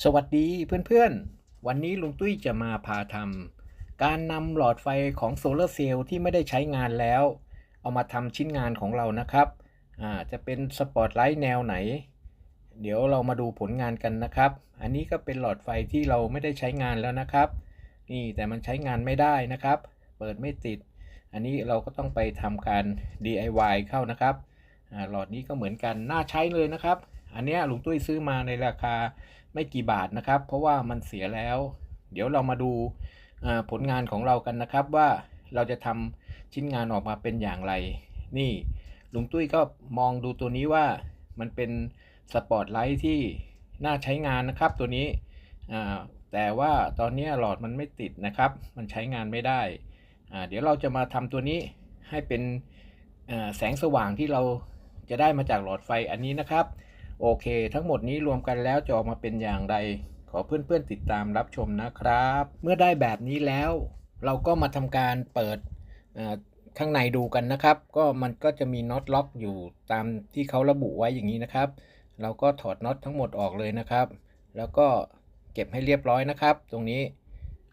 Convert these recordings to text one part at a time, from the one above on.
สวัสดีเพื่อนๆ วันนี้ลุงตุ้ยจะมาพาทำการนำหลอดไฟของโซลาร์เซลล์ที่ไม่ได้ใช้งานแล้ว เอามาทำชิ้นงานของเรานะครับอ่าจะเป็นสปอตไลท์แนวไหน เดี๋ยวเรามาดูผลงานกันนะครับ อันนี้ก็เป็นหลอดไฟที่เราไม่ได้ใช้งานแล้วนะครับ นี่แต่มันใช้งานไม่ได้นะครับ เปิดไม่ติด อันนี้เราก็ต้องไปทำการ DIY เข้านะครับอาหลอดนี้ก็เหมือนกันน่าใช้เลยนะครับ อันนี้ลุงตุ้ยซื้อมาในราคา ไม่กี่บาทนะครับ เพราะว่ามันเสียแล้ว เดี๋ยวเรามาดูผลงานของเรากันนะครับว่าเราจะทำชิ้นงานออกมาเป็นอย่างไร นี่ลุงตุ้ยก็มองดูตัวนี้ว่ามันเป็นสปอตไลท์ที่น่าใช้งานนะครับตัวนี้ แต่ว่าตอนนี้หลอดมันไม่ติดนะครับ มันใช้งานไม่ได้ เดี๋ยวเราจะมาทำตัวนี้ให้เป็นแสงสว่างที่เราจะได้มาจากหลอดไฟอันนี้นะครับ โอเค ทั้งหมดนี้รวมกันแล้วจะออกมาเป็นอย่างไร ขอเพื่อนๆติดตามรับชมนะครับ เมื่อได้แบบนี้แล้ว เราก็มาทำการเปิดข้างในดูกันนะครับ ก็มันก็จะมีน็อตล็อกอยู่ตามที่เขาระบุไว้อย่างนี้นะครับ เราก็ถอดน็อตทั้งหมดออกเลยนะครับ แล้วก็เก็บให้เรียบร้อยนะครับ ตรงนี้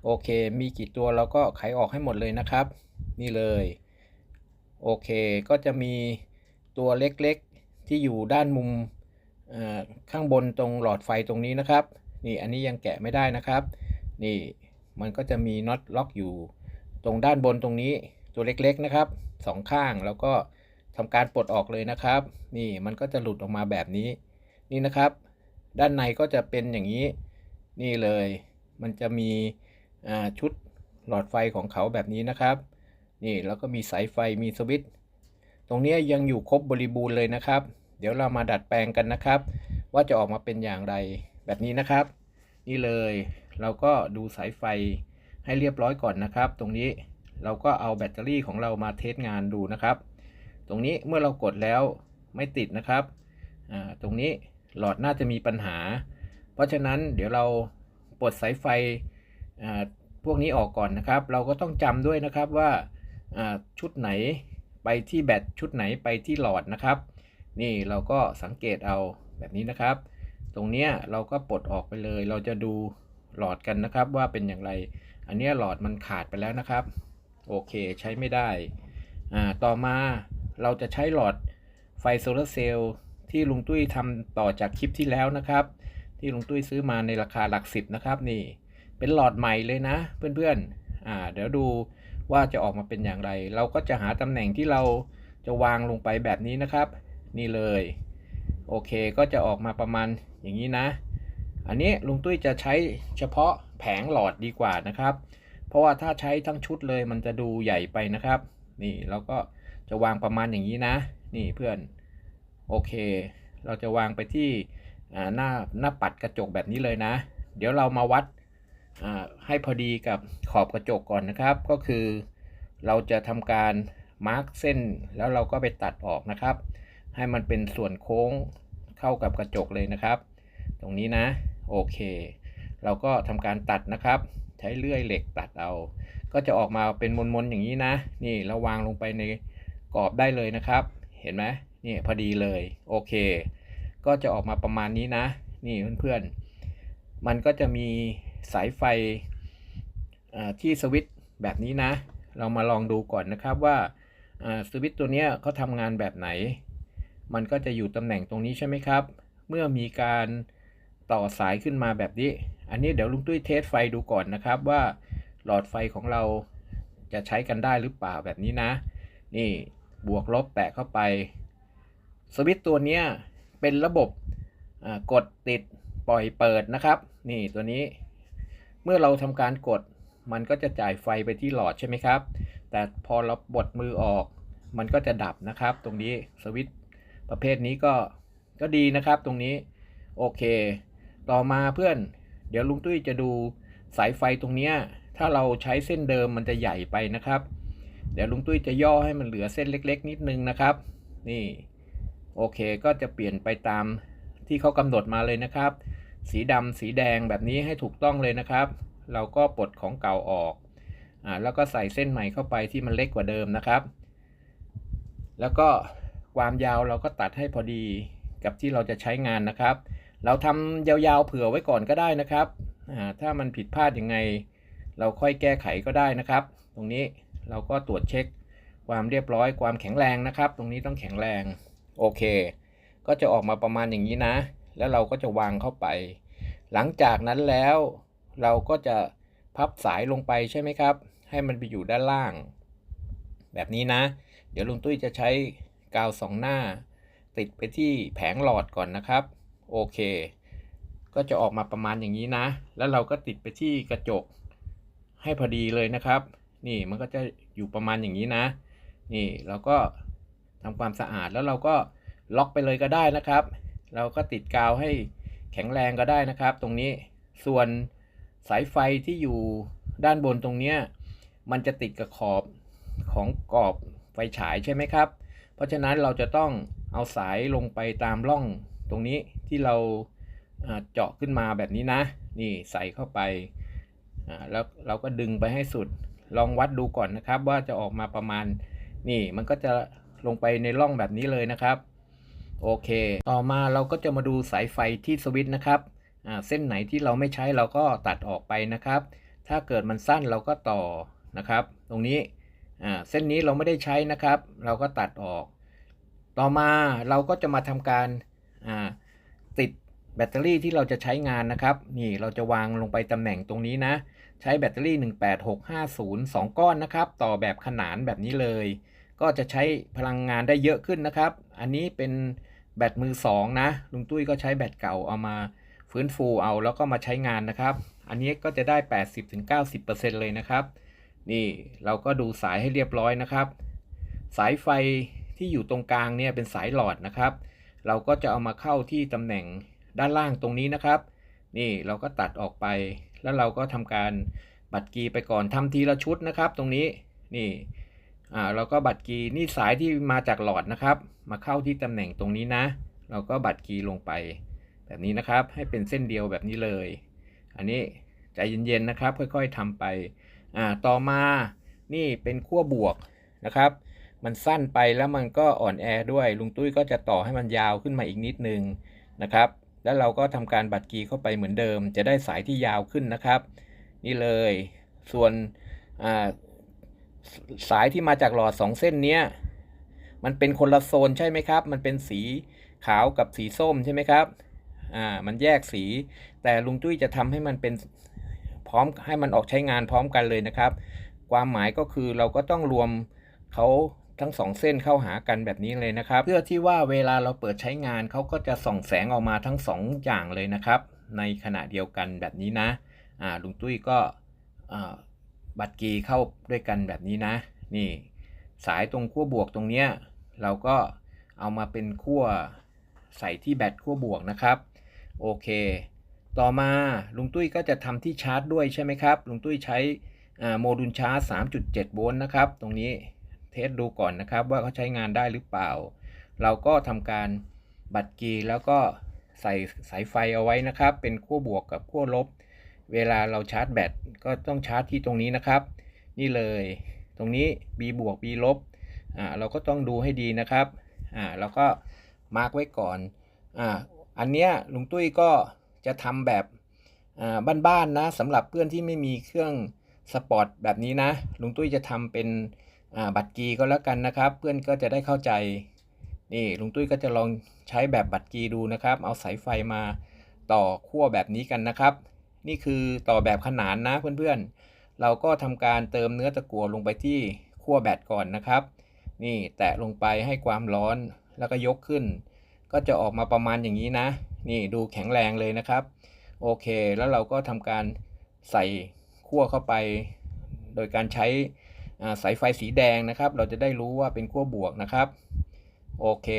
โอเค มีกี่ตัวเราก็ไขออกให้หมดเลยนะครับ นี่เลย โอเค ก็จะมีตัวเล็กๆที่อยู่ด้านมุม ข้างบนตรงหลอดไฟตรงนี้นะครับ นี่อันนี้ยังแกะไม่ได้นะครับ นี่มันก็จะมีน็อตล็อกอยู่ ตรงด้านบนตรงนี้ตัวเล็กๆนะครับสองข้างแล้วก็ทำการปลดออกเลยนะครับ นี่มันก็จะหลุดออกมาแบบนี้ นี่นะครับ ด้านในก็จะเป็นอย่างนี้ นี่เลย มันจะมีชุดหลอดไฟของเขาแบบนี้นะครับ นี่แล้วก็มีสายไฟมีสวิตช์ตรงนี้ยังอยู่ครบบริบูรณ์เลยนะครับ เดี๋ยวเรามาดัดแปลงกันนะครับ ว่าจะออกมาเป็นอย่างไรแบบนี้นะครับ นี่เลยเราก็ดูสายไฟให้เรียบร้อยก่อนนะครับ ตรงนี้เราก็เอาแบตเตอรี่ของเรามาเทสงานดูนะครับ ตรงนี้เมื่อเรากดแล้วไม่ติดนะครับตรงนี้หลอดน่าจะมีปัญหา เพราะฉะนั้นเดี๋ยวเราปลดสายไฟพวกนี้ออกก่อนนะครับ เราก็ต้องจำด้วยนะครับว่าชุดไหนไปที่แบตชุดไหนไปที่หลอดนะครับ นี่เราก็สังเกตเอาแบบนี้นะครับ ตรงเนี้ยเราก็ปลดออกไปเลย เราจะดูหลอดกันนะครับว่าเป็นอย่างไร อันเนี้ยหลอดมันขาดไปแล้วนะครับ โอเคใช้ไม่ได้อ่าต่อมาเราจะใช้หลอดไฟโซลาร์เซลล์ที่ลุงตุ้ยทำต่อจากคลิปที่แล้วนะครับ ที่ลุงตุ้ยซื้อมาในราคาหลักสิบนะครับนี่เป็นหลอดใหม่เลยนะเพื่อนๆอ่าเดี๋ยวดูว่าจะออกมาเป็นอย่างไร เราก็จะหาตำแหน่งที่เราจะวางลงไปแบบนี้นะครับ นี่เลย โอเคก็จะออกมาประมาณอย่างนี้นะ อันนี้ลุงตุ้ยจะใช้เฉพาะแผงหลอดดีกว่านะครับ เพราะว่าถ้าใช้ทั้งชุดเลยมันจะดูใหญ่ไปนะครับ นี่เราก็จะวางประมาณอย่างนี้นะ นี่เพื่อน โอเค เราจะวางไปที่หน้าหน้าปัดกระจกแบบนี้เลยนะ เดี๋ยวเรามาวัดให้พอดีกับขอบกระจกก่อนนะครับ ก็คือเราจะทำการมาร์กเส้นแล้วเราก็ไปตัดออกนะครับ ให้มันเป็นส่วนโค้งเข้ากับกระจกเลยนะครับ ตรงนี้นะ โอเค เราก็ทำการตัดนะครับ ใช้เลื่อยเหล็กตัดเอา ก็จะออกมาเป็นมนๆอย่างนี้นะ นี่เราวางลงไปในกรอบได้เลยนะครับ เห็นไหมนี่พอดีเลย โอเค ก็จะออกมาประมาณนี้นะ นี่เพื่อนๆ มันก็จะมีสายไฟที่สวิตช์แบบนี้นะ เรามาลองดูก่อนนะครับว่าสวิตช์ตัวนี้เขาทำงานแบบไหน มันก็จะอยู่ตำแหน่งตรงนี้ใช่ไหมครับ เมื่อมีการต่อสายขึ้นมาแบบนี้ อันนี้เดี๋ยวลุงตุ้ยเทสไฟดูก่อนนะครับว่าหลอดไฟของเราจะใช้กันได้หรือเปล่าแบบนี้นะ นี่บวกลบแตะเข้าไป สวิตตัวนี้เป็นระบบกดติดปล่อยเปิดนะครับ นี่ตัวนี้ เมื่อเราทำการกดมันก็จะจ่ายไฟไปที่หลอดใช่ไหมครับ แต่พอเราบดมือออก มันก็จะดับนะครับ ตรงนี้สวิต ประเภทนี้ก็ก็ดีนะครับตรงนี้ โอเค ต่อมาเพื่อน เดี๋ยวลุงตุ้ยจะดูสายไฟตรงเนี้ยถ้าเราใช้เส้นเดิมมันจะใหญ่ไปนะครับ เดี๋ยวลุงตุ้ยจะย่อให้มันเหลือเส้นเล็ก ๆ นิดนึงนะครับ นี่ โอเคก็จะเปลี่ยนไปตามที่เขากำหนดมาเลยนะครับ สีดำสีแดงแบบนี้ให้ถูกต้องเลยนะครับ เราก็ปลดของเก่าออกอ่าแล้วก็ใส่เส้นใหม่เข้าไปที่มันเล็กกว่าเดิมนะครับ แล้วก็ ความยาวเราก็ตัดให้พอดีกับที่เราจะใช้งานนะครับ เราทำยาวๆเผื่อไว้ก่อนก็ได้นะครับ ถ้ามันผิดพลาดยังไง เราค่อยแก้ไขก็ได้นะครับ ตรงนี้เราก็ตรวจเช็คความเรียบร้อยความแข็งแรงนะครับ ตรงนี้ต้องแข็งแรง โอเค ก็จะออกมาประมาณอย่างนี้นะ แล้วเราก็จะวางเข้าไป หลังจากนั้นแล้วเราก็จะพับสายลงไปใช่ไหมครับ ให้มันไปอยู่ด้านล่าง แบบนี้นะ เดี๋ยวลุงตุ้ยจะใช้ กาวสองหน้า ติดไปที่แผงหลอดก่อนนะครับ โอเค ก็จะออกมาประมาณอย่างนี้นะ แล้วเราก็ติดไปที่กระจกให้พอดีเลยนะครับ นี่มันก็จะอยู่ประมาณอย่างนี้นะ นี่เราก็ทำความสะอาดแล้วเราก็ล็อกไปเลยก็ได้นะครับ เราก็ติดกาวให้แข็งแรงก็ได้นะครับ ตรงนี้ส่วนสายไฟที่อยู่ด้านบนตรงเนี้ยมันจะติดกับขอบของกรอบไฟฉายใช่ไหมครับ เพราะฉะนั้นเราจะต้องเอาสายลงไปตามร่องตรงนี้ที่เราเจาะขึ้นมาแบบนี้นะ นี่ใส่เข้าไปแล้วเราก็ดึงไปให้สุด ลองวัดดูก่อนนะครับ ว่าจะออกมาประมาณนี่มันก็จะลงไปในร่องแบบนี้เลยนะครับ โอเค ต่อมาเราก็จะมาดูสายไฟที่สวิตช์นะครับเส้นไหนที่เราไม่ใช้เราก็ตัดออกไปนะครับ ถ้าเกิดมันสั้นเราก็ต่อนะครับ ตรงนี้ เส้นนี้เราไม่ได้ใช้นะครับ เราก็ตัดออก ต่อมาเราก็จะมาทำการติดแบตเตอรี่ที่เราจะใช้งานนะครับ นี่เราจะวางลงไปตำแหน่งตรงนี้นะ ใช้แบตเตอรี่ 18650 2 ก้อนนะครับ ต่อแบบขนานแบบนี้เลย ก็จะใช้พลังงานได้เยอะขึ้นนะครับ อันนี้เป็นแบตมือ 2 นะ ลุงตุ้ยก็ใช้แบตเก่าเอามาฟื้นฟูเอาแล้วก็มาใช้งานนะครับ อันนี้ก็จะได้ 80-90%เลยนะครับ นี่เราก็ดูสายให้เรียบร้อยนะครับ สายไฟที่อยู่ตรงกลางเนี่ยเป็นสายหลอดนะครับ เราก็จะเอามาเข้าที่ตำแหน่งด้านล่างตรงนี้นะครับ นี่เราก็ตัดออกไป แล้วเราก็ทำการบัตรกีไปก่อนทำทีละชุดนะครับ ตรงนี้นี่อ่าเราก็บัตรกีนี่สายที่มาจากหลอดนะครับ มาเข้าที่ตำแหน่งตรงนี้นะ เราก็บัตรกีลงไป แบบนี้นะครับให้เป็นเส้นเดียวแบบนี้เลย อันนี้ใจเย็นๆนะครับ ค่อยๆทำไป อ่าต่อมานี่เป็นขั้วบวกนะครับ มันสั้นไปแล้วมันก็อ่อนแอด้วย ลุงตุ้ยก็จะต่อให้มันยาวขึ้นมาอีกนิดนึงนะครับ แล้วเราก็ทำการบัดกีเข้าไปเหมือนเดิม จะได้สายที่ยาวขึ้นนะครับ นี่เลย ส่วนอ่าสสายที่มาจากหลอดสองเส้นเนี้ยมันเป็นคนละโซนใช่ไหมครับ มันเป็นสีขาวกับสีส้มใช่ไหมครับ อ่า มันแยกสี แต่ลุงตุ้ยจะทำให้มันเป็น พร้อมให้มันออกใช้งานพร้อมกันเลยนะครับ ความหมายก็คือเราก็ต้องรวมเขาทั้งสองเส้นเข้าหากันแบบนี้เลยนะครับ เพื่อที่ว่าเวลาเราเปิดใช้งานเขาก็จะส่องแสงออกมาทั้งสองอย่างเลยนะครับ ในขณะเดียวกันแบบนี้นะอ่าลุงตุ้ยก็บัตรกีเข้าด้วยกันแบบนี้นะ นี่ สายตรงขั้วบวกตรงเนี้ยเราก็เอามาเป็นขั้วใส่ที่แบตขั้วบวกนะครับ โอเค ต่อมาลุงตุ้ยก็จะทำที่ชาร์จด้วยใช่ไหมครับ ลุงตุ้ยใช้โมดูลชาร์จ 3.7 โวลต์นะครับ ตรงนี้เทสดูก่อนนะครับ ว่าเขาใช้งานได้หรือเปล่า เราก็ทำการบัตรกีแล้วก็ใส่สายไฟเอาไว้นะครับ เป็นขั้วบวกกับขั้วลบ เวลาเราชาร์จแบตก็ต้องชาร์จที่ตรงนี้นะครับ นี่เลยตรงนี้ B บวก B ลบอ่าเราก็ต้องดูให้ดีนะครับอ่าเราก็มาร์กไว้ก่อนอ่าอันเนี้ยลุงตุ้ยก็ จะทำแบบบ้านๆนะสำหรับเพื่อนที่ไม่มีเครื่องสปอร์ตแบบนี้นะ ลุงตุ้ยจะทำเป็นบัตรกีก็แล้วกันนะครับ เพื่อนก็จะได้เข้าใจนี่ลุงตุ้ยก็จะลองใช้แบบบัตรกีดูนะครับ เอาสายไฟมาต่อขั้วแบบนี้กันนะครับ นี่คือต่อแบบขนานนะเพื่อนๆ เราก็ทำการเติมเนื้อตะกั่วลงไปที่ขั้วแบตก่อนนะครับ นี่แตะลงไปให้ความร้อนแล้วก็ยกขึ้น ก็จะออกมาประมาณอย่างนี้นะ นี่ดูแข็งแรงเลยนะครับ โอเค แล้วเราก็ทำการใส่ขั้วเข้าไป โดยการใช้สายไฟสีแดงนะครับ เราจะได้รู้ว่าเป็นขั้วบวกนะครับ โอเค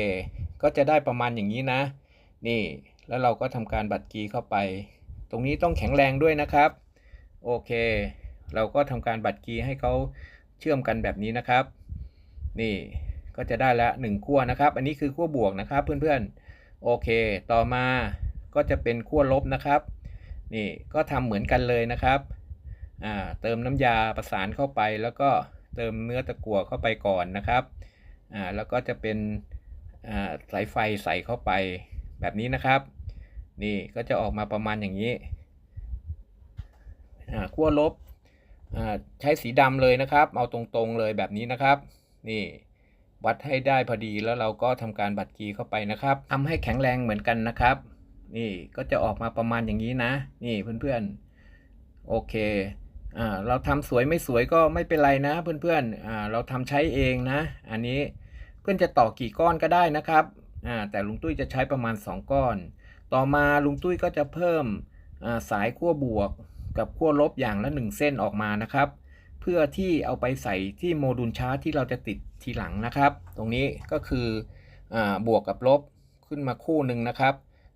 ก็จะได้ประมาณอย่างนี้นะ นี่แล้วเราก็ทำการบัดกีเข้าไป ตรงนี้ต้องแข็งแรงด้วยนะครับ โอเค เราก็ทำการบัดกีให้เขาเชื่อมกันแบบนี้นะครับ นี่ก็จะได้แล้วหนึ่งขั้วนะครับ อันนี้คือขั้วบวกนะครับเพื่อนๆ โอเค ต่อมาก็จะเป็นขั้วลบนะครับ นี่ก็ทำเหมือนกันเลยนะครับ อ่า เติมน้ำยาประสานเข้าไป แล้วก็เติมเนื้อตะกั่วเข้าไปก่อนนะครับ อ่า แล้วก็จะเป็น อ่า สายไฟใส่เข้าไปแบบนี้นะครับ นี่ก็จะออกมาประมาณอย่างนี้ อ่าขั้วลบ อ่า ใช้สีดำเลยนะครับ เอาตรงๆเลยแบบนี้นะครับ นี่ วัดให้ได้พอดีแล้วเราก็ทำการบัตรคีย์เข้าไปนะครับทำให้แข็งแรงเหมือนกันนะครับ นี่ก็จะออกมาประมาณอย่างนี้นะ นี่เพื่อนๆโอเคอ่าเราทำสวยไม่สวยก็ไม่เป็นไรนะเพื่อนๆอ่าเราทำใช้เองนะ อันนี้เพื่อนจะต่อกี่ก้อนก็ได้นะครับอ่าแต่ลุงตุ้ยจะใช้ประมาณ 2 ก้อน ต่อมาลุงตุ้ยก็จะเพิ่มอ่าสายขั้วบวกกับขั้วลบอย่างละ 1 เส้นออกมานะครับ เพื่อที่เอาไปใส่ที่โมดูลชาร์จที่เราจะติดทีหลังนะครับ ตรงนี้ก็คืออบวกกับลบขึ้นมาคู่หนึ่งนะครับ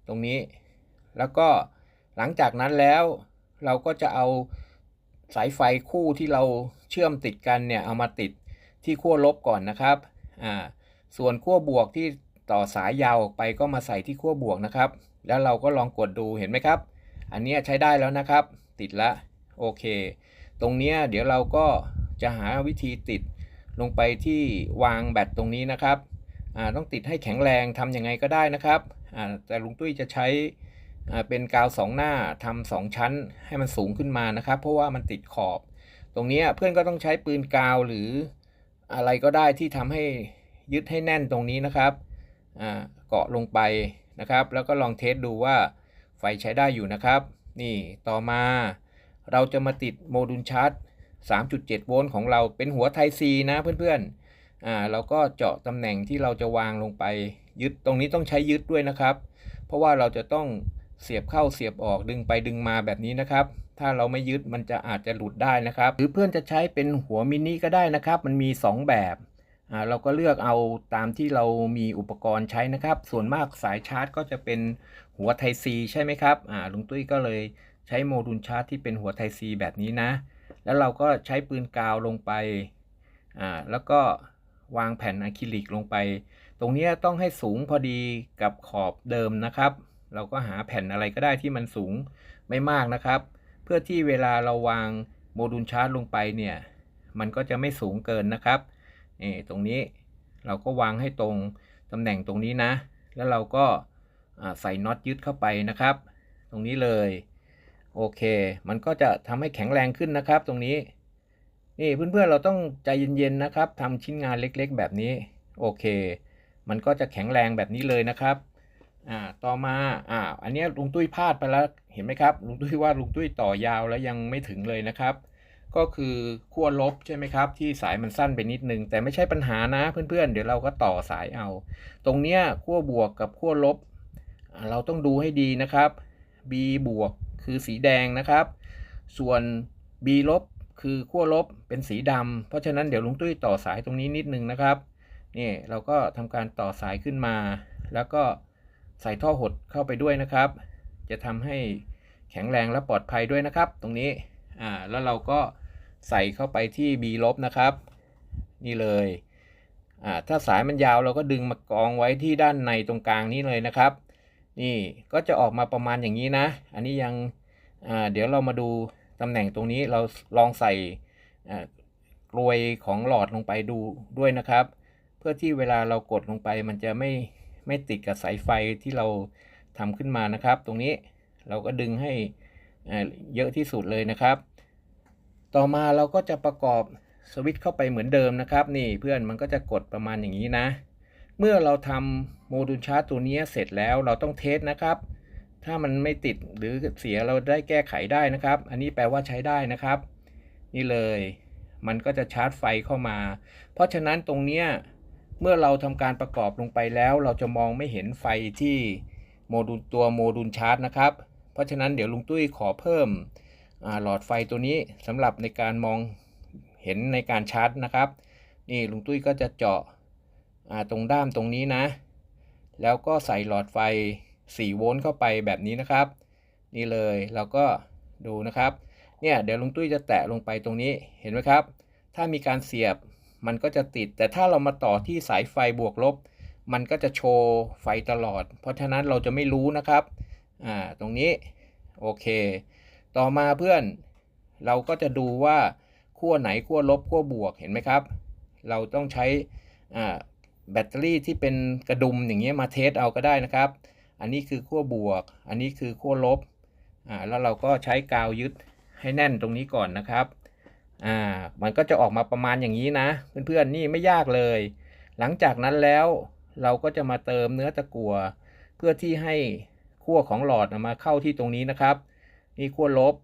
ตรงนี้แล้วก็หลังจากนั้นแล้วเราก็จะเอาสายไฟคู่ที่เราเชื่อมติดกันเนี่ยเอามาติดที่ขั้วลบก่อนนะครับอ่าส่วนขั้วบวกที่ต่อสายยาวออกไปก็มาใส่ที่ขั้วบวกนะครับ แล้วเราก็ลองกดดูเห็นไหมครับ อันนี้ใช้ได้แล้วนะครับ ติดละโอเค ตรงนี้เดี๋ยวเราก็จะหาวิธีติดลงไปที่วางแบตตรงนี้นะครับต้องติดให้แข็งแรงทำยังไงก็ได้นะครับแต่ลุงตุ้ยจะใช้เป็นกาวสองหน้าทำสองชั้นให้มันสูงขึ้นมานะครับ เพราะว่ามันติดขอบ ตรงนี้เพื่อนก็ต้องใช้ปืนกาวหรืออะไรก็ได้ที่ทำให้ยึดให้แน่นตรงนี้นะครับเกาะลงไปนะครับ แล้วก็ลองเทสดูว่าไฟใช้ได้อยู่นะครับ นี่ต่อมา เราจะมาติดโมดูลชาร์จ 3.7 โวลต์ของเราเป็นหัวไทซีนะเพื่อนๆอ่าเราก็เจาะตำแหน่งที่เราจะวางลงไปยึดตรงนี้ต้องใช้ยึดด้วยนะครับ เพราะว่าเราจะต้องเสียบเข้าเสียบออกดึงไปดึงมาแบบนี้นะครับ ถ้าเราไม่ยึดมันจะอาจจะหลุดได้นะครับ หรือเพื่อนจะใช้เป็นหัวมินิก็ได้นะครับ มันมี 2 แบบอ่าเราก็เลือกเอาตามที่เรามีอุปกรณ์ใช้นะครับ ส่วนมากสายชาร์จก็จะเป็นหัวไทซีใช่ไหมครับอ่าลุงตุ้ยก็เลย ใช้โมดูลชาร์จที่เป็นหัวไทซีแบบนี้นะ แล้วเราก็ใช้ปืนกาวลงไปอ่าแล้วก็วางแผ่นอะคริลิกลงไป ตรงนี้ต้องให้สูงพอดีกับขอบเดิมนะครับ เราก็หาแผ่นอะไรก็ได้ที่มันสูงไม่มากนะครับ เพื่อที่เวลาเราวางโมดูลชาร์จลงไปเนี่ย มันก็จะไม่สูงเกินนะครับนี่ตรงนี้เราก็วางให้ตรงตำแหน่งตรงนี้นะ แล้วเราก็อ่าใส่น็อตยึดเข้าไปนะครับ ตรงนี้เลย โอเค มันก็จะทำให้แข็งแรงขึ้นนะครับ ตรงนี้ นี่เพื่อนๆเราต้องใจเย็นๆนะครับทำชิ้นงานเล็กๆ แบบนี้ โอเค มันก็จะแข็งแรงแบบนี้เลยนะครับอ่าต่อมาอ่าอันนี้ลุงตุ้ยพลาดไปแล้วเห็นไหมครับลุงตุ้ยว่าลุงตุ้ยต่อยาวแล้วยังไม่ถึงเลยนะครับ ก็คือขั้วลบใช่ไหมครับ ที่สายมันสั้นไปนิดนึง แต่ไม่ใช่ปัญหานะเพื่อนๆ เดี๋ยวเราก็ต่อสายเอา ตรงเนี้ยขั้วบวกกับขั้วลบ เราต้องดูให้ดีนะครับ B บวก คือสีแดงนะครับ ส่วน B ลบคือขั้วลบเป็นสีดำเพราะฉะนั้นเดี๋ยวลุงตุ้ยต่อสายตรงนี้นิดนึงนะครับนี่เราก็ทำการต่อสายขึ้นมา แล้วก็ใส่ท่อหดเข้าไปด้วยนะครับ จะทำให้แข็งแรงและปลอดภัยด้วยนะครับ ตรงนี้อ่าแล้วเราก็ใส่เข้าไปที่ B ลบนะครับ นี่เลยอ่าถ้าสายมันยาวเราก็ดึงมากองไว้ที่ด้านในตรงกลางนี้เลยนะครับ นี่ก็จะออกมาประมาณอย่างนี้นะ อันนี้ยังเดี๋ยวเรามาดูตำแหน่งตรงนี้เราลองใส่กลวยของหลอดลงไปดูด้วยนะครับ เพื่อที่เวลาเรากดลงไปมันจะไม่ไม่ติดกับสายไฟที่เราทำขึ้นมานะครับ ตรงนี้เราก็ดึงให้เยอะที่สุดเลยนะครับ ต่อมาเราก็จะประกอบสวิตช์เข้าไปเหมือนเดิมนะครับ นี่เพื่อนมันก็จะกดประมาณอย่างนี้นะ เมื่อเราทำโมดูลชาร์จตัวนี้เสร็จแล้วเราต้องเทสนะครับ ถ้ามันไม่ติดหรือเสียเราได้แก้ไขได้นะครับ อันนี้แปลว่าใช้ได้นะครับ นี่เลยมันก็จะชาร์จไฟเข้ามา เพราะฉะนั้นตรงเนี้ยเมื่อเราทำการประกอบลงไปแล้ว เราจะมองไม่เห็นไฟที่โมดูลตัวโมดูลชาร์จนะครับ เพราะฉะนั้นเดี๋ยวลุงตุ้ยขอเพิ่มหลอดไฟตัวนี้สำหรับในการมองเห็นในการชาร์จนะครับ นี่ลุงตุ้ยก็จะเจาะ ตรงด้ามตรงนี้นะ แล้วก็ใส่หลอดไฟ 4 โวลต์เข้าไปแบบนี้นะครับ นี่เลยเราก็ดูนะครับ เนี่ยเดี๋ยวลุงตุ้ยจะแตะลงไปตรงนี้เห็นไหมครับ ถ้ามีการเสียบมันก็จะติด แต่ถ้าเรามาต่อที่สายไฟบวกลบ มันก็จะโชว์ไฟตลอด เพราะฉะนั้นเราจะไม่รู้นะครับ อ่า ตรงนี้ โอเค ต่อมาเพื่อน เราก็จะดูว่าขั้วไหนขั้วลบขั้วบวก เห็นไหมครับ เราต้องใช้ อ่า แบตเตอรี่ที่เป็นกระดุมอย่างเงี้ยมาเทสเอาก็ได้นะครับ อันนี้คือขั้วบวก อันนี้คือขั้วลบอ่าแล้วเราก็ใช้กาวยึดให้แน่นตรงนี้ก่อนนะครับอ่ามันก็จะออกมาประมาณอย่างนี้นะ เพื่อนๆนี่ไม่ยากเลย หลังจากนั้นแล้วเราก็จะมาเติมเนื้อตะกั่วเพื่อที่ให้ขั้วของหลอดมาเข้าที่ตรงนี้นะครับนี่ขั้วลบ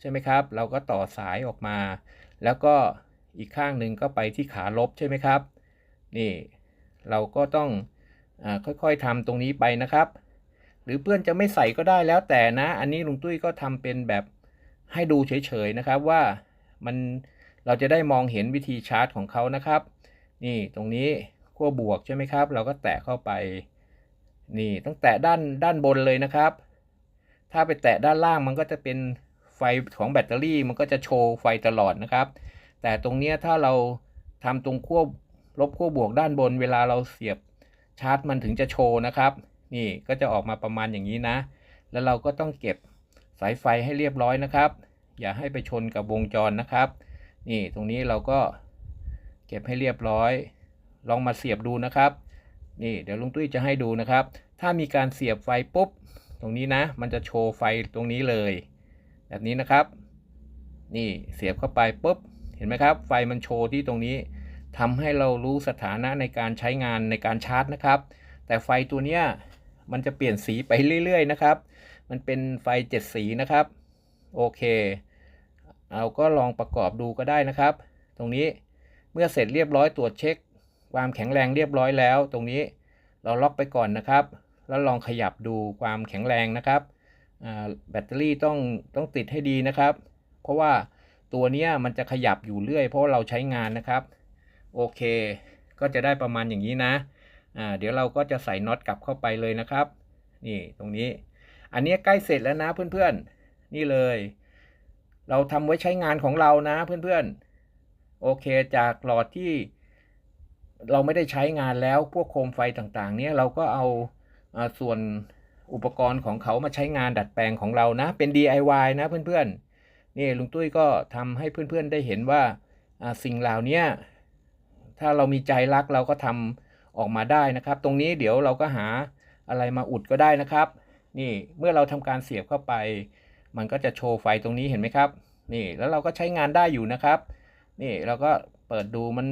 ใช่ไหมครับ เราก็ต่อสายออกมา แล้วก็อีกข้างหนึ่งก็ไปที่ขาลบใช่ไหมครับ นี่ เราก็ต้องอค่อยๆทำตรงนี้ไปนะครับ หรือเพื่อนจะไม่ใส่ก็ได้แล้วแต่นะ อันนี้ลุงตุ้ยก็ทำเป็นแบบให้ดูเฉยๆนะครับว่ามันเราจะได้มองเห็นวิธีชาร์จของเขานะครับ นี่ตรงนี้ขั้วบวกใช่ไหมครับ เราก็แตะเข้าไป นี่ต้องแตะด้านด้านบนเลยนะครับ ถ้าไปแตะด้านล่างมันก็จะเป็นไฟของแบตเตอรี่มันก็จะโชว์ไฟตลอดนะครับ แต่ตรงนี้ถ้าเราทำตรงขั้ว ลบขั้วบวกด้านบน เวลาเราเสียบชาร์จมันถึงจะโชว์นะครับ นี่ก็จะออกมาประมาณอย่างนี้นะ แล้วเราก็ต้องเก็บสายไฟให้เรียบร้อยนะครับ อย่าให้ไปชนกับวงจรนะครับ นี่ตรงนี้เราก็เก็บให้เรียบร้อย ลองมาเสียบดูนะครับ นี่เดี๋ยวลุงตุ้ยจะให้ดูนะครับ ถ้ามีการเสียบไฟปุ๊บ ตรงนี้นะ มันจะโชว์ไฟตรงนี้เลย แบบนี้นะครับ นี่เสียบเข้าไปปุ๊บ เห็นไหมครับ ไฟมันโชว์ที่ตรงนี้ ทำให้เรารู้สถานะในการใช้งานในการชาร์จนะครับ แต่ไฟตัวเนี้ยมันจะเปลี่ยนสีไปเรื่อยๆนะครับ มันเป็นไฟเจ็ดสีนะครับ โอเค เราก็ลองประกอบดูก็ได้นะครับ ตรงนี้เมื่อเสร็จเรียบร้อยตรวจเช็ค ความแข็งแรงเรียบร้อยแล้ว ตรงนี้เราล็อกไปก่อนนะครับ แล้วลองขยับดูความแข็งแรงนะครับอ่าแบตเตอรี่ต้องต้องติดให้ดีนะครับ เพราะว่าตัวนี้มันจะขยับอยู่เรื่อย เพราะเราใช้งานนะครับ โอเค ก็จะได้ประมาณอย่างนี้นะอ่าเดี๋ยวเราก็จะใส่น็อตกลับเข้าไปเลยนะครับ นี่ตรงนี้ อันนี้ใกล้เสร็จแล้วนะเพื่อนๆ นี่เลย เราทำไว้ใช้งานของเรานะเพื่อนๆ โอเคจากหลอดที่เราไม่ได้ใช้งานแล้วพวกโคมไฟต่างๆ เนี่ยเราก็เอาอาส่วนอุปกรณ์ของเขามาใช้งานดัดแปลงของเรานะ เป็น DIY นะเพื่อนๆ นี่ลุงตุ้ยก็ทำให้เพื่อนๆได้เห็นว่าอ่าสิ่งเหล่านี้ ถ้าเรามีใจรักเราก็ทำออกมาได้นะครับ ตรงนี้เดี๋ยวเราก็หาอะไรมาอุดก็ได้นะครับ นี่เมื่อเราทำการเสียบเข้าไป มันก็จะโชว์ไฟตรงนี้เห็นไหมครับ นี่แล้วเราก็ใช้งานได้อยู่นะครับ นี่เราก็เปิดดูมัน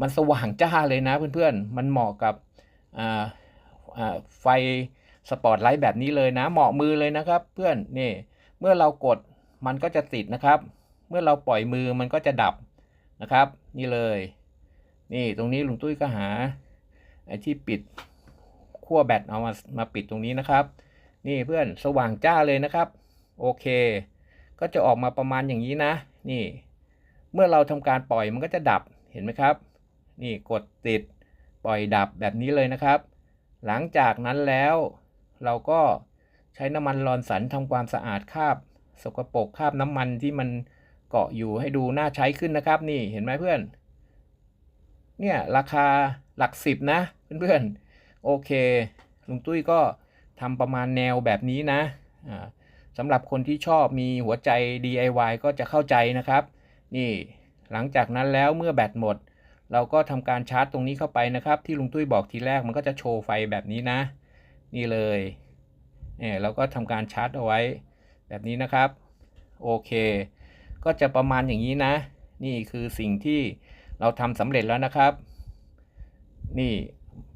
มันสว่างจ้าเลยนะเพื่อนๆ มันเหมาะกับไฟสปอตไลท์แบบนี้เลยนะ เหมาะมือเลยนะครับ เพื่อนนี่เมื่อเรากดมันก็จะติดนะครับ เมื่อเราปล่อยมือมันก็จะดับนะครับ นี่เลย นี่ตรงนี้ลุงตุ้ยก็หาไอ้ที่ปิดขั้วแบตเอามามาปิดตรงนี้นะครับ นี่เพื่อนสว่างจ้าเลยนะครับ โอเค ก็จะออกมาประมาณอย่างนี้นะ นี่ เมื่อเราทำการปล่อยมันก็จะดับเห็นไหมครับ นี่กดติดปล่อยดับแบบนี้เลยนะครับ หลังจากนั้นแล้วเราก็ใช้น้ำมันลอนสันทำความสะอาดคราบ สกปรกคราบน้ำมันที่มันเกาะอยู่ให้ดูน่าใช้ขึ้นนะครับ นี่เห็นไหมเพื่อน เนี่ยราคาหลักสิบนะเพื่อนๆโอเคลุงตุ้ยก็ทำประมาณแนวแบบนี้นะอ่าสำหรับคนที่ชอบมีหัวใจ DIY ก็จะเข้าใจนะครับ นี่หลังจากนั้นแล้วเมื่อแบตหมด เราก็ทำการชาร์จตรงนี้เข้าไปนะครับ ที่ลุงตุ้ยบอกทีแรกมันก็จะโชว์ไฟแบบนี้นะ นี่เลยเนี่ยเราก็ทำการชาร์จเอาไว้ แบบนี้นะครับ โอเค ก็จะประมาณอย่างนี้นะ นี่คือสิ่งที่ เราทำสำเร็จแล้วนะครับ นี่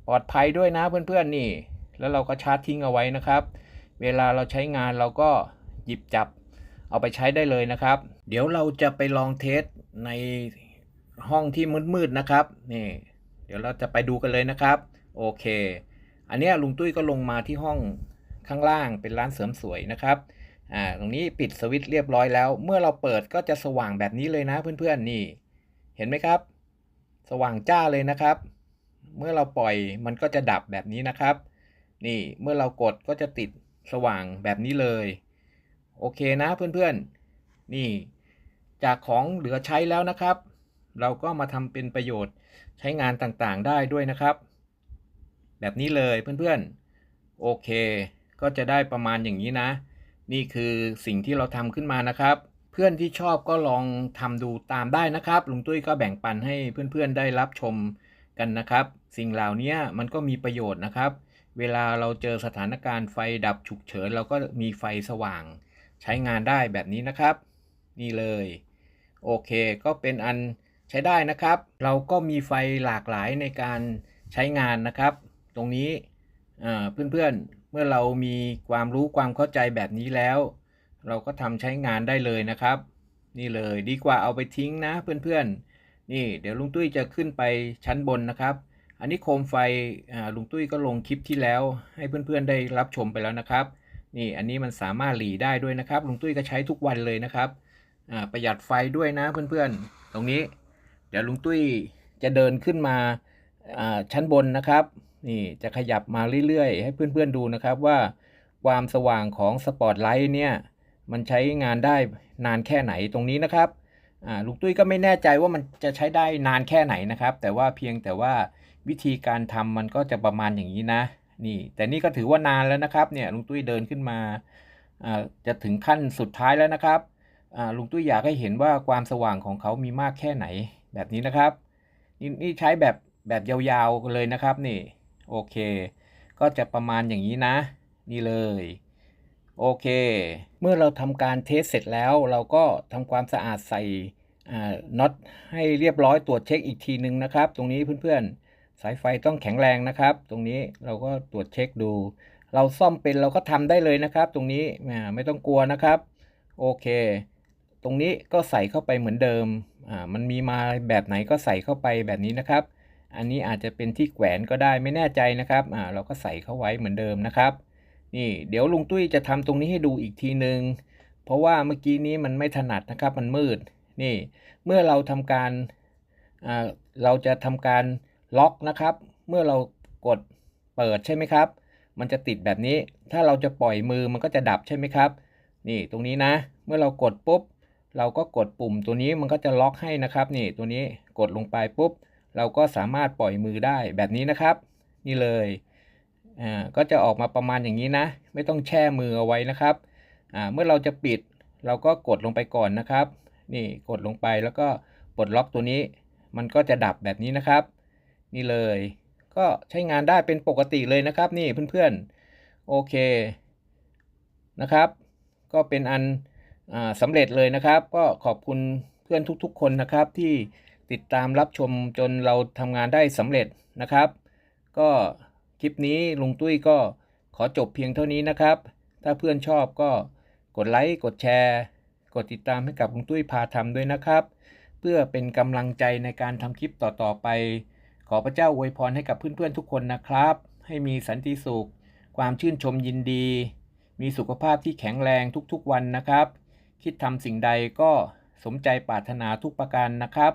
ปลอดภัยด้วยนะเพื่อนๆนี่ แล้วเราก็ชาร์จทิ้งเอาไว้นะครับ เวลาเราใช้งานเราก็หยิบจับเอาไปใช้ได้เลยนะครับ เดี๋ยวเราจะไปลองเทสในห้องที่มืดๆนะครับนี่เดี๋ยวเราจะไปดูกันเลยนะครับ โอเค อันนี้ลุงตุ้ยก็ลงมาที่ห้องข้างล่างเป็นร้านเสริมสวยนะครับอ่าตรงนี้ปิดสวิตช์เรียบร้อยแล้ว เมื่อเราเปิดก็จะสว่างแบบนี้เลยนะเพื่อนๆนี่ เห็นไหมครับ สว่างจ้าเลยนะครับ เมื่อเราปล่อยมันก็จะดับแบบนี้นะครับ นี่เมื่อเรากดก็จะติดสว่างแบบนี้เลย โอเคนะเพื่อนๆ นี่ จากของเหลือใช้แล้วนะครับ เราก็มาทำเป็นประโยชน์ใช้งานต่างๆได้ด้วยนะครับ แบบนี้เลยเพื่อนๆ โอเค ก็จะได้ประมาณอย่างนี้นะ นี่คือสิ่งที่เราทำขึ้นมานะครับ เพื่อนที่ชอบก็ลองทำดูตามได้นะครับ ลุงตุ้ยก็แบ่งปันให้เพื่อนๆได้รับชมกันนะครับ สิ่งเหล่านี้มันก็มีประโยชน์นะครับ เวลาเราเจอสถานการณ์ไฟดับฉุกเฉิน เราก็มีไฟสว่าง ใช้งานได้แบบนี้นะครับ นี่เลย โอเค ก็เป็นอันใช้ได้นะครับ เราก็มีไฟหลากหลายในการใช้งานนะครับ ตรงนี้เพื่อนๆเมื่อเรามีความรู้ความเข้าใจแบบนี้แล้ว เราก็ทำใช้งานได้เลยนะครับ นี่เลยดีกว่าเอาไปทิ้งนะเพื่อนๆ นี่เดี๋ยวลุงตุ้ยจะขึ้นไปชั้นบนนะครับ อันนี้โคมไฟลุงตุ้ยก็ลงคลิปที่แล้ว ให้เพื่อนๆได้รับชมไปแล้วนะครับ นี่อันนี้มันสามารถหลีได้ด้วยนะครับลุงตุ้ยก็ใช้ทุกวันเลยนะครับประหยัดไฟด้วยนะเพื่อนๆ ตรงนี้ เดี๋ยวลุงตุ้ยจะเดินขึ้นมาอ่าชั้นบนนะครับนี่จะขยับมาเรื่อยๆ ให้เพื่อนๆดูนะครับว่าความสว่างของสปอตไลท์เนี่ย มันใช้งานได้นานแค่ไหนตรงนี้นะครับลุงตุ้ยก็ไม่แน่ใจว่ามันจะใช้ได้นานแค่ไหนนะครับ แต่ว่าเพียงแต่ว่าวิธีการทำมันก็จะประมาณอย่างนี้นะ นี่ แต่นี่ก็ถือว่านานแล้วนะครับ เนี่ยลุงตุ้ยเดินขึ้นมาจะถึงขั้นสุดท้ายแล้วนะครับลุงตุ้ยอยากให้เห็นว่าความสว่างของเขามีมากแค่ไหนแบบนี้นะครับ นี่นี่ใช้แบบแบบยาวๆเลยนะครับนี่ โอเค ก็จะประมาณอย่างนี้นะ นี่เลย โอเค เมื่อเราทำการเทสเสร็จแล้ว เราก็ทำความสะอาดใส่น็อตให้เรียบร้อยตรวจเช็คอีกทีนึงนะครับ ตรงนี้เพื่อนๆ สายไฟต้องแข็งแรงนะครับ ตรงนี้เราก็ตรวจเช็คดู เราซ่อมเป็นเราก็ทำได้เลยนะครับ ตรงนี้ไม่ต้องกลัวนะครับ โอเค ตรงนี้ก็ใส่เข้าไปเหมือนเดิมมันมีมาแบบไหนก็ใส่เข้าไปแบบนี้นะครับ อันนี้อาจจะเป็นที่แขวนก็ได้ไม่แน่ใจนะครับเราก็ใส่เข้าไว้เหมือนเดิมนะครับ นี่เดี๋ยวลุงตุ้ยจะทำตรงนี้ให้ดูอีกทีหนึ่งเพราะว่าเมื่อกี้นี้มันไม่ถนัดนะครับมันมืดนี่เมื่อเราทำการเราจะทำการล็อกนะครับ เมื่อเรากดเปิดใช่ไหมครับ มันจะติดแบบนี้ ถ้าเราจะปล่อยมือมันก็จะดับใช่ไหมครับ นี่ตรงนี้นะ เมื่อเรากดปุ๊บ เราก็กดปุ่มตัวนี้มันก็จะล็อกให้นะครับ นี่ตัวนี้กดลงไปปุ๊บ เราก็สามารถปล่อยมือได้แบบนี้นะครับ นี่เลย อ่าก็จะออกมาประมาณอย่างนี้นะ ไม่ต้องแช่มือเอาไว้นะครับอ่าเมื่อเราจะปิดเราก็กดลงไปก่อนนะครับ นี่กดลงไปแล้วก็ปลดล็อกตัวนี้ มันก็จะดับแบบนี้นะครับ นี่เลย ก็ใช้งานได้เป็นปกติเลยนะครับ นี่เพื่อนๆโอเคนะครับ ก็เป็นอันอสำเร็จเลยนะครับ ก็ขอบคุณเพื่อนทุกๆ คนนะครับที่ติดตามรับชมจนเราทำงานได้สำเร็จนะครับ ก็ ลิปนี้ลุงตุ้ยก็ขอจบเพียงเท่านี้นะครับ ถ้าเพื่อนชอบก็กดไลค์ กดแชร์ กดติดตามให้กับลุงตุ้ยพาทำด้วยนะครับ เพื่อเป็นกำลังใจในการทำคลิปต่อๆไป ขอพระเจ้าอวยพรให้กับเพื่อนๆทุกคนนะครับ ให้มีสันติสุข ความชื่นชมยินดี มีสุขภาพที่แข็งแรงทุกๆวันนะครับ คิดทำสิ่งใดก็สมใจปรารถนาทุกประการนะครับ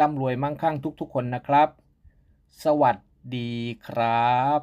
ร่ำรวยมั่งคั่งทุกๆคนนะครับ สวัสดี ดีครับ